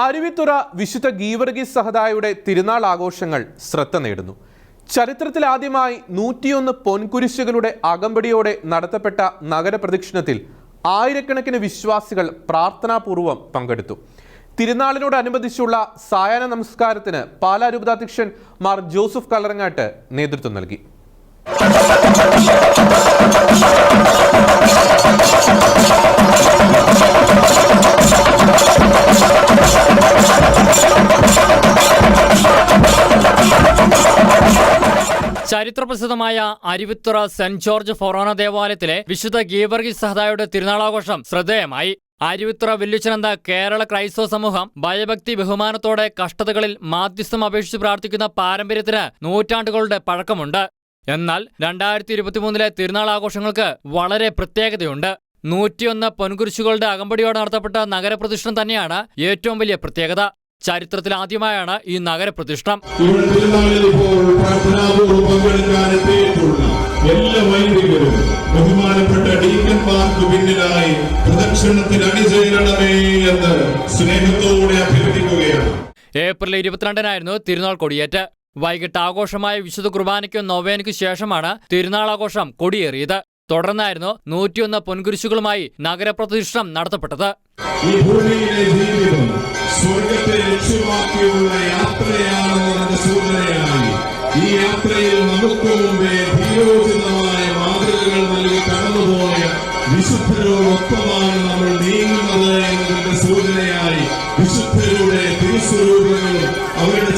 അരുവിത്തുറ വിശുദ്ധ ഗീവർഗീസ് സഹദായുടെ തിരുനാൾ ആഘോഷങ്ങൾ ശ്രദ്ധ നേടുന്നു. ചരിത്രത്തിലാദ്യമായി നൂറ്റിയൊന്ന് പൊൻകുരിശുകളുടെ അകമ്പടിയോടെ നടത്തപ്പെട്ട നഗരപ്രദക്ഷിണത്തിൽ ആയിരക്കണക്കിന് വിശ്വാസികൾ പ്രാർത്ഥനാപൂർവം പങ്കെടുത്തു. തിരുനാളിനോടനുബന്ധിച്ചുള്ള സായാഹ്ന നമസ്കാരത്തിന് പാലാ രൂപതാധ്യക്ഷൻ മാർ ജോസഫ് കലറങ്ങാട്ട് നേതൃത്വം നൽകി. ചരിത്രപ്രസിദ്ധമായ അരുവിത്തുറ സെന്റ് ജോർജ് ഫൊറോണ ദേവാലയത്തിലെ വിശുദ്ധ ഗീവർഗി സഹദായുടെ തിരുനാളാഘോഷം ശ്രദ്ധേയമായി. അരുവിത്തുറ വില്ലുച്ചനന്ദ കേരള ക്രൈസ്തവ സമൂഹം ഭയഭക്തി ബഹുമാനത്തോടെ കഷ്ടതകളിൽ മാധ്യസ്ഥം അപേക്ഷിച്ച് പ്രാർത്ഥിക്കുന്ന പാരമ്പര്യത്തിന് നൂറ്റാണ്ടുകളുടെ പഴക്കമുണ്ട്. എന്നാൽ രണ്ടായിരത്തി ഇരുപത്തിമൂന്നിലെ തിരുനാൾ ആഘോഷങ്ങൾക്ക് വളരെ പ്രത്യേകതയുണ്ട്. നൂറ്റിയൊന്ന് പൊൻകുരിശുകളുടെ അകമ്പടിയോടെ നടത്തപ്പെട്ട നഗരപ്രദക്ഷിണം തന്നെയാണ് ഏറ്റവും വലിയ പ്രത്യേകത. ചരിത്രത്തിൽ ആദ്യമായാണ് ഈ നഗരപ്രതിഷ്ഠം. എല്ലാ വൈദികരും ബഹുമാനപ്പെട്ട ഡീക്കന്മാർക്ക് പിന്നിലായി പ്രദക്ഷിണത്തിൽ അണിചേരണമേ എന്ന് സ്നേഹത്തോടെ അഭ്യർത്ഥിക്കുകയാണ്. ഏപ്രിൽ ഇരുപത്തിരണ്ടിനായിരുന്നു തിരുനാൾ കൊടിയേറ്റ്. വൈകിട്ട് ആഘോഷമായ വിശുദ്ധ കുർബാനയ്ക്കും നൊവേനയ്ക്കും ശേഷമാണ് തിരുനാൾ ആഘോഷം കൊടിയേറിയത്. തുടർന്നായിരുന്നു നൂറ്റിയൊന്ന് പൊൻകുരിശുകളുമായി നഗരപ്രതിഷ്ഠം നടത്തപ്പെട്ടത്. ഈ ഭൂമിയിലെ ജീവിതം സ്വർഗത്തെ ലക്ഷ്യമാക്കിയുള്ള യാത്രയാണെന്നതിന്റെ സൂചനയായി. ഈ യാത്രയിൽ നമുക്ക് മുമ്പേ ധീരോചിതമായ മാതൃകകൾ നൽകി കടന്നുപോയ വിശുദ്ധരോടൊപ്പമാണ് നമ്മൾ നീങ്ങുന്നത് എന്നതിന്റെ സൂചനയായി വിശുദ്ധരുടെ തിരുസ്വരൂപങ്ങളും അവരുടെ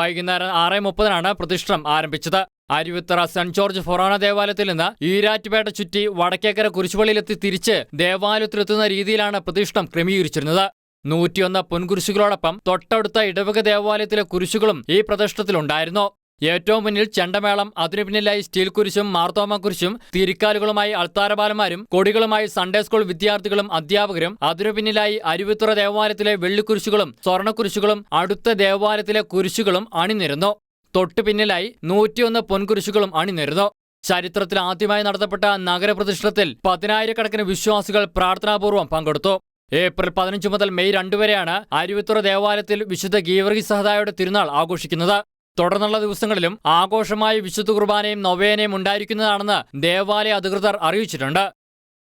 വൈകുന്നേരം ആറ് മുപ്പതിനാണ് പ്രതിഷ്ഠം ആരംഭിച്ചത്. അരുവിത്തറ സെന്റ് ജോർജ് ഫൊറോണ ദേവാലയത്തിൽ നിന്ന് ഈരാറ്റുപേട്ട ചുറ്റി വടക്കേക്കര കുരിശുപള്ളിയിലെത്തി തിരിച്ച് ദേവാലയത്തിലെത്തുന്ന രീതിയിലാണ് പ്രതിഷ്ഠം ക്രമീകരിച്ചിരുന്നത്. നൂറ്റിയൊന്ന് പൊൻകുരിശുകളോടൊപ്പം തൊട്ടടുത്ത ഇടവക ദേവാലയത്തിലെ കുരിശുകളും ഈ പ്രതിഷ്ഠത്തിലുണ്ടായിരുന്നു. ഏറ്റവും മുന്നിൽ ചെണ്ടമേളം അതിനു പിന്നിലായി സ്റ്റീൽ കുരിശും മാർത്തോമ കുരിശും തിരിക്കാലുകളുമായി അൾത്താരപാലന്മാരും കൊടികളുമായി സൺഡേ സ്കൂൾ വിദ്യാർത്ഥികളും അധ്യാപകരും അതിനു പിന്നിലായി അരുവിത്തുറ ദേവാലയത്തിലെ വെള്ളിക്കുരിശുകളും സ്വർണക്കുരിശുകളും അടുത്ത ദേവാലയത്തിലെ കുരിശുകളും അണിനിരുന്നു. തൊട്ടു പിന്നിലായി നൂറ്റിയൊന്ന് പൊൻകുരിശുകളും അണിനിരുന്നു. ചരിത്രത്തിൽ ആദ്യമായി നടത്തപ്പെട്ട നഗരപ്രതിഷ്ഠത്തിൽ പതിനായിരക്കണക്കിന് വിശ്വാസികൾ പ്രാർത്ഥനാപൂർവം പങ്കെടുത്തു. ഏപ്രിൽ പതിനഞ്ച് മുതൽ മെയ് രണ്ടുവരെയാണ് അരുവിത്തുറ ദേവാലയത്തിൽ വിശുദ്ധ ഗീവർഗി സഹദായുടെ തിരുനാൾ ആഘോഷിക്കുന്നത്. തുടർന്നുള്ള ദിവസങ്ങളിലും ആഘോഷമായി വിശുദ്ധ കുർബാനയും നൊവേനയും ഉണ്ടായിരിക്കുന്നതാണെന്ന് ദേവാലയ അധികൃതർ അറിയിച്ചിട്ടുണ്ട്.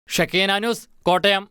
ഷക്കീന ന്യൂസ് കോട്ടയം.